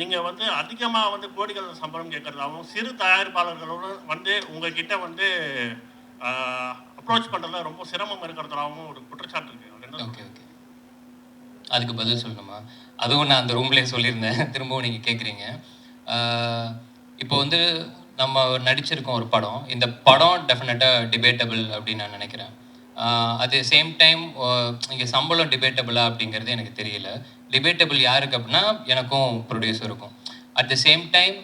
நீங்கள் வந்து அதிகமாக வந்து கோடிகள் சம்பளம் கேட்குறதாகவும் சிறு தயாரிப்பாளர்களோட வந்து உங்ககிட்ட வந்து அப்ரோச் பண்ணுறதுல ரொம்ப சிரமம் இருக்கிறதாகவும் ஒரு குற்றச்சாட்டு இருக்குது ஓகே ஓகே. அதுக்கு பதில் சொல்லணுமா? அதுவும் நான் அந்த ரூம்லேயே சொல்லியிருந்தேன். திரும்பவும் நீங்கள் கேட்குறீங்க இப்போ வந்து நம்ம நடிச்சிருக்கோம் ஒரு படம். இந்த படம் டெஃபினட்டாக டிபேட்டபிள் அப்படின்னு நான் நினைக்கிறேன். அது சேம் டைம் இங்கே சம்பளம் டிபேட்டபிளா அப்படிங்கிறது எனக்கு தெரியல. டிபேட்டபிள் யாருக்கு அப்படின்னா எனக்கும் ப்ரொடியூசருக்கும் அட் த சேம் டைம்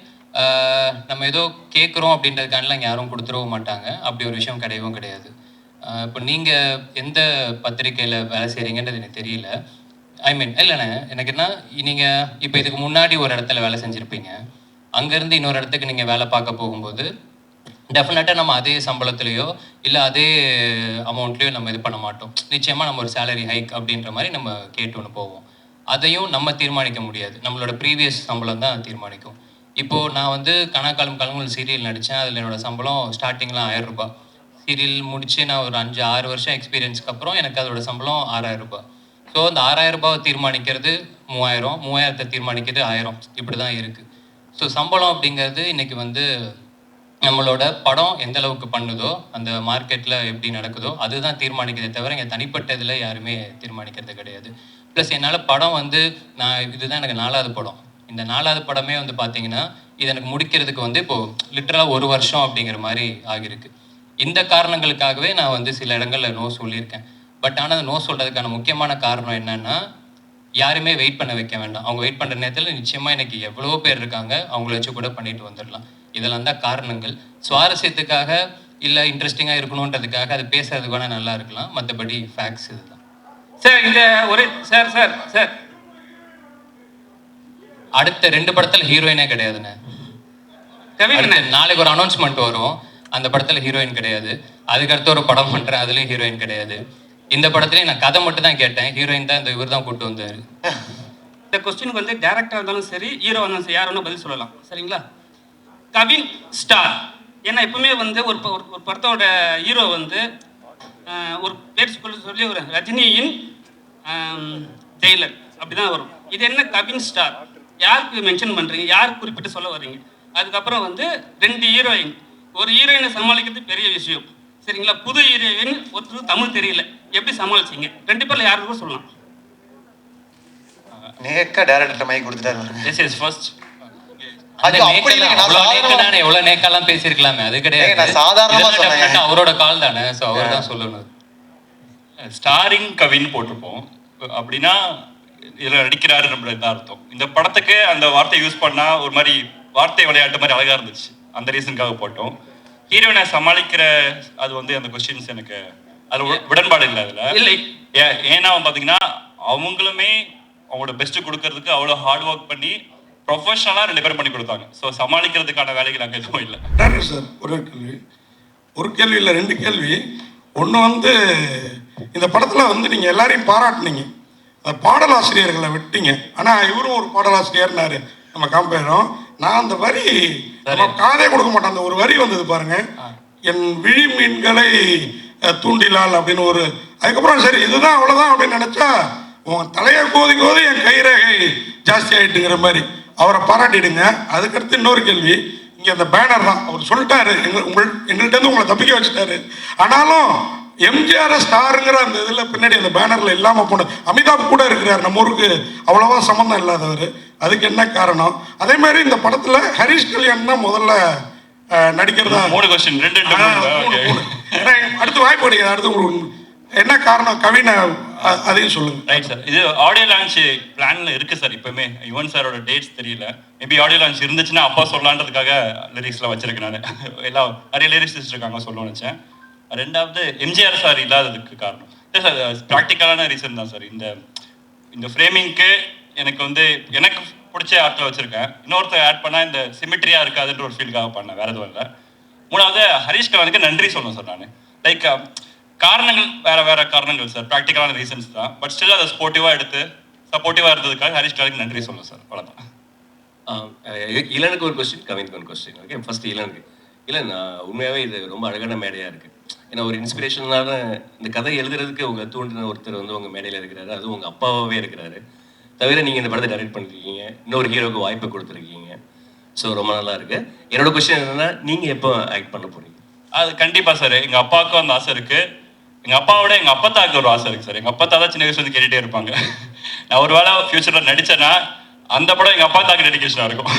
நம்ம ஏதோ கேட்குறோம் அப்படின்றதுக்கானலாம் இங்கே யாரும் கொடுத்துடவும் மாட்டாங்க. அப்படி ஒரு விஷயம் கிடையவும் கிடையாது. இப்போ நீங்கள் எந்த பத்திரிக்கையில் வேலை செய்கிறீங்கன்றது எனக்கு தெரியல. ஐ மீன் இல்லைண்ணே எனக்கு என்ன நீங்கள் இப்போ இதுக்கு முன்னாடி ஒரு இடத்துல வேலை செஞ்சுருப்பீங்க. அங்கேருந்து இன்னொரு இடத்துக்கு நீங்கள் வேலை பார்க்க போகும்போது டெஃபினட்டாக நம்ம அதே சம்பளத்துலேயோ இல்லை அதே அமௌண்ட்லேயோ நம்ம இது பண்ண மாட்டோம். நிச்சயமாக நம்ம ஒரு சேலரி ஹைக் அப்படின்ற மாதிரி நம்ம கேட்டு ஒன்று போவோம். அதையும் நம்ம தீர்மானிக்க முடியாது. நம்மளோட ப்ரீவியஸ் சம்பளம் தான் தீர்மானிக்கும். இப்போது நான் வந்து கணக்காலம் கலங்கல் சீரியல் நடித்தேன் அதில் என்னோடய சம்பளம் ஸ்டார்டிங்லாம் ஆயிரம் ரூபாய். சீரியல் முடித்து நான் ஒரு அஞ்சு ஆறு வருஷம் எக்ஸ்பீரியன்ஸ்க்கு அப்புறம் எனக்கு அதோட சம்பளம் ஆறாயிரம் ரூபாய். ஸோ அந்த ஆறாயிரம் ரூபாவை தீர்மானிக்கிறது மூவாயிரம். மூவாயிரத்தை தீர்மானிக்கிறது ஆயிரம். இப்படி தான் இருக்குது ஸோ சம்பளம் அப்படிங்கிறது இன்றைக்கி வந்து நம்மளோட படம் எந்த அளவுக்கு பண்ணுதோ அந்த மார்க்கெட்டில் எப்படி நடக்குதோ அதுதான் தீர்மானிக்கிறதே தவிர இங்கே தனிப்பட்ட இதில் யாருமே தீர்மானிக்கிறது கிடையாது. ப்ளஸ் என்னால் படம் வந்து நான் இதுதான் எனக்கு நாலாவது படம். இந்த நாலாவது படமே வந்து பார்த்தீங்கன்னா இது எனக்கு முடிக்கிறதுக்கு வந்து இப்போது லிட்டரலாக ஒரு வருஷம் அப்படிங்கிற மாதிரி ஆகியிருக்கு. இந்த காரணங்களுக்காகவே நான் வந்து சில இடங்களில் நோ சொல்லியிருக்கேன். பட் ஆனால் அந்த நோ சொல்கிறதுக்கான முக்கியமான காரணம் என்னன்னா யாருமே வெயிட் பண்ண வைக்க வேண்டாம். அவங்க வெயிட் பண்ணுற நேரத்தில் நிச்சயமாக எனக்கு எவ்வளோ பேர் இருக்காங்க. அவங்கள வச்சு கூட பண்ணிட்டு வந்துடலாம் இதெல்லாம் தான் காரணங்கள். சுவாரஸ்யத்துக்காக இல்லை இன்ட்ரெஸ்டிங்காக இருக்கணுன்றதுக்காக அது பேசுறதுக்கு வேணால் நல்லா இருக்கலாம். மற்றபடி ஃபேக்ட்ஸ் இதுதான். சார் இந்த ஒரே சார் சார் சார். அடுத்த ரெண்டு படத்தில் ஹீரோயினே கிடையாதுண்ணே. நாளைக்கு ஒரு அனௌன்ஸ்மெண்ட் வரும். அந்த படத்துல ஹீரோயின் கிடையாது. அதுக்கடுத்து ஒரு படம் பண்றேன். அதுலயும் ஹீரோயின் கிடையாது. இந்த படத்துலயும் நான் கதை மட்டும் தான் கேட்டேன். ஹீரோயின் தான் இந்த இவர் தான் கூட்டு வந்தாரு. இந்த கொஸ்டினுக்கு வந்து டேரக்டர் இருந்தாலும் சரி ஹீரோ இருந்தாலும் சரி யார் பதில் சொல்லலாம். சரிங்களா? கவின் ஸ்டார். ஏன்னா எப்பவுமே வந்து ஒரு ஒரு- படத்தோட ஹீரோ வந்து ஒரு பேர் சொல்லி சொல்லி ஒரு ரஜினியின் ஜெயிலர். அப்படிதான் வரும். இது என்ன கவின் ஸ்டார்? யாருக்கு மென்ஷன் பண்றீங்க? யார் குறிப்பிட்டு சொல்ல வர்றீங்க? அதுக்கப்புறம் வந்து ரெண்டு ஹீரோயின் ஒரு ஹீரோயினை சமாளிக்கிறது பெரிய விஷயம். சரிங்களா? புது ஹீரோயின் ஒருத்தருக்கு தமிழ் தெரியல. எப்படி சமாளிச்சீங்க? ரெண்டு பேர்ல யாருக்கும் சொல்லலாம். நேக்கா டேரக்டர் மைக் கொடுத்துட்டாரு. திஸ் இஸ் ஃபர்ஸ்ட் அவ்வளவு பேசியிருக்கலாமே அது கிடையாது. நான் சாதாரணமா இதெல்லாம் சொன்னேங்க. definitely அவரோட கால் தானே ஸோ அவர் தான் சொல்லணும். ஸ்டாரிங் கவின்னு போட்டிருப்போம். அப்படின்னா இதுல நடிக்கிறாரு நம்மளுக்கு தான் அர்த்தம். இந்த படத்துக்கு அந்த வார்த்தை யூஸ் பண்ணா ஒரு மாதிரி வார்த்தை விளையாட்டு மாதிரி அழகா இருந்துச்சு. அந்த ரீசனுக்காக போட்டோம். ஹீரோயினை சமாளிக்கிற அது வந்து அந்த கொஸ்டின்ஸ் எனக்கு அது உட- உடன்பாடு இல்லை அதுல. இல்லை. ஏன்னா பாத்தீங்கன்னா அவங்களுமே அவங்களோட பெஸ்ட் கொடுக்கறதுக்கு அவ்வளோ ஹார்ட் ஒர்க் பண்ணி ப்ரொஃபஷனலாக ரெண்டு பேரும் பண்ணி கொடுத்தாங்க. ஸோ சமாளிக்கிறதுக்கான வேலைகள் அங்கே எதுவும் இல்லை. சார் ஒரே கேள்வி. ஒரு கேள்வி இல்லை ரெண்டு கேள்வி. ஒன்று வந்து இந்த படத்தில் வந்து நீங்கள் எல்லாரையும் பாராட்டுனீங்க. அந்த பாடலாசிரியர்களை விட்டீங்க. ஆனால் இவரும் ஒரு பாடலாசிரியர்னாரு. நம்ம காம்பேரும். நான் அந்த வரி காதே கொடுக்க மாட்டேன். அந்த ஒரு வரி வந்தது பாருங்க. என் விழி மீன்களை தூண்டிலால் அப்படின்னு ஒரு அதுக்கப்புறம் சரி இதுதான் அவ்வளோதான் அப்படின்னு நினச்சா உன் தலையை கோதி கோதி என் கைரேகை ஜாஸ்தி ஆயிட்டுங்கிற மாதிரி. அவரை பாராட்டிடுங்க. அதுக்கடுத்து இன்னொரு கேள்வி. இங்க அந்த பேனர் தான். அவர் சொல்லிட்டாரு. எங்க உங்கள் எங்கள்கிட்ட இருந்து உங்களை தப்பிக்க வச்சுட்டாரு. ஆனாலும் எம்ஜிஆர் ஸ்டாருங்கிற அந்த இதில் பின்னாடி அந்த பேனர்ல இல்லாம போன அமிதாப் கூட இருக்கிறார். நம்ம ஊருக்கு அவ்வளவா சம்மந்தம் இல்லாதவர். அதுக்கு என்ன காரணம்? அதே மாதிரி இந்த படத்துல ஹரிஷ் கல்யாண் தான் முதல்ல நடிக்கிறதா. மூணு கொஸ்டின் ரெண்டு அடுத்து வாய்ப்பு கிடையாது. அடுத்து என்ன காரணம்? கவினை அதையும் சொல்லுங்க. ரைட் சார் இது ஆடியோ லான்ச் பிளான்ல இருக்கு சார் இப்பவுமே. யுவன் சாரோட டேட்ஸ் தெரியல. மேபி ஆடியோ லான்ச் இருந்துச்சுன்னா அப்பா சொல்லலான்றதுக்காக லிரிக்ஸ்லாம் வச்சிருக்கேன் நான். எல்லாம் நிறைய லிரிக்ஸ் இருக்காங்க சொல்லணும்னு நினைச்சேன். ரெண்டாவது எம்ஜிஆர் சார் இல்லாததுக்கு காரணம். இல்லை சார் ப்ராக்டிக்கலான ரீசன் தான் சார் இந்த இந்த ஃப்ரேமிங்க்கு எனக்கு வந்து எனக்கு பிடிச்ச ஆர்ட்டில் வச்சிருக்கேன். இன்னொருத்தர் ஆட் பண்ணால் இந்த சிமிட்ரியா இருக்காதுன்ற ஒரு ஃபீல்டுக்காக பண்ணேன். வேற எதுவும் இல்லை. மூணாவது ஹரிஷ் கலானுக்கு நன்றி சொல்லணும் சார் நான். லைக் காரணங்கள் வேற வேற காரணங்கள் சார் ப்ராக்டிக்கலான ரீசன்ஸ் தான். பட் ஸ்டில் அதை ஸ்போர்ட்டிவாக எடுத்து சப்போர்ட்டிவாக இருந்ததுக்காக ஹரிஷ் கலானுக்கு நன்றி சொல்லணும் சார் அஹ் இளனுக்கு ஒரு கொஸ்டின் கவினுக்கு ஒரு கொஸ்டின் ஓகே ஃபர்ஸ்ட் இளனுக்கு. இளன் ஆஹ் உண்மையாவே இது ரொம்ப அழகான மேடையா இருக்கு. ஏன்னா ஒரு இன்ஸ்பிரேஷனான இந்த கதை எழுதுறதுக்கு உங்க தூண்டின ஒருத்தர் வந்து உங்க மேடையில இருக்கிறாரு. அதுவும் உங்க அப்பாவாவே இருக்கிறாரு. தவிர நீங்கள் இந்த படத்தை டைரக்ட் பண்ணிருக்கீங்க. இன்னொரு ஹீரோக்கு வாய்ப்பு கொடுத்துருக்கீங்க. ஸோ ரொம்ப நல்லா இருக்கு. என்னோட கொஸ்டின் என்னன்னா நீங்கள் எப்போ ஆக்ட் பண்ண போறீங்க? அது கண்டிப்பா சார் எங்க அப்பாவுக்கும் அந்த ஆசை இருக்கு. எங்க அப்பாவோட எங்க அப்பத்தாக்கு ஒரு ஆசை இருக்குது சார். எங்க அப்பத்தா தான் சின்ன வயசுல கேட்டுகிட்டே இருப்பாங்க. நான் ஒரு வேளை ஃப்யூச்சரில் நடிச்சேன்னா அந்த படம் எங்க அப்பா தாக்கு டெடிக்கேஷனாக இருக்கும்.